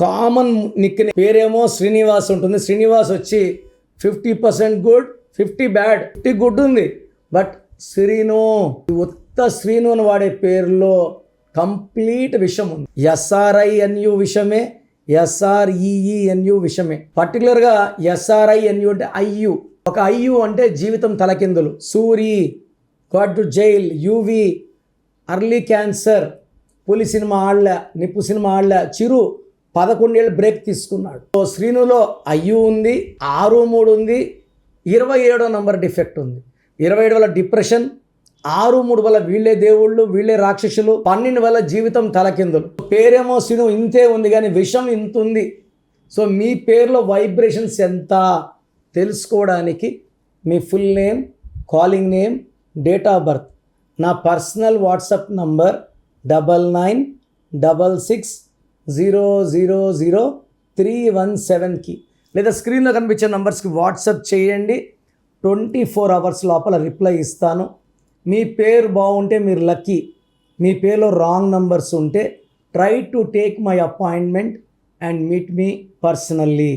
Common Nick పేరేమో శ్రీనివాస్ ఉంటుంది. శ్రీనివాస్ వచ్చి fifty percent good fifty bad fifty good ఉంది. బట్ శ్రీను ఈ ఉత్త శ్రీను అని వాడే పేరులో కంప్లీట్ విషం ఉంది. ఎస్ఆర్ఐఎన్యు విషమే ఎస్ఆర్ఈఈఎన్యు విషమే. పర్టికులర్గా ఎస్ఆర్ఐఎన్యు అంటే ఐయు ఒక ఐయు అంటే జీవితం తలకిందులు. Suri got to jail Yuvi early cancer Puli cinema ఆడలే నిప్పు సినిమా ఆడలే చిరు పదకొండేళ్ళు బ్రేక్ తీసుకున్నాడు. శ్రీనులో అయ్యు ఉంది ఆరు మూడు ఉంది ఇరవై ఏడో నంబర్ డిఫెక్ట్ ఉంది. ఇరవై ఏడు వల్ల డిప్రెషన్ ఆరు మూడు వల్ల వీళ్ళే దేవుళ్ళు వీళ్ళే రాక్షసులు పన్నెండు వల్ల జీవితం తలకిందులు. పేరేమో శ్రీను ఇంతే ఉంది కానీ విషం ఇంత ఉంది. సో మీ పేరులో వైబ్రేషన్స్ ఎంత? తెలుసుకోవడానికి మీ full name calling name date of birth. నా personal WhatsApp number double nine double six zero zero zero three one సెవెన్కి లేదా స్క్రీన్లో కనిపించే నంబర్స్కి వాట్సాప్ చేయండి. ట్వంటీ ఫోర్ అవర్స్ లోపల రిప్లై ఇస్తాను. మీ పేరు బాగుంటే మీరు లక్కీ. మీ పేరులో రాంగ్ నంబర్స్ ఉంటే try to take my appointment and meet me personally.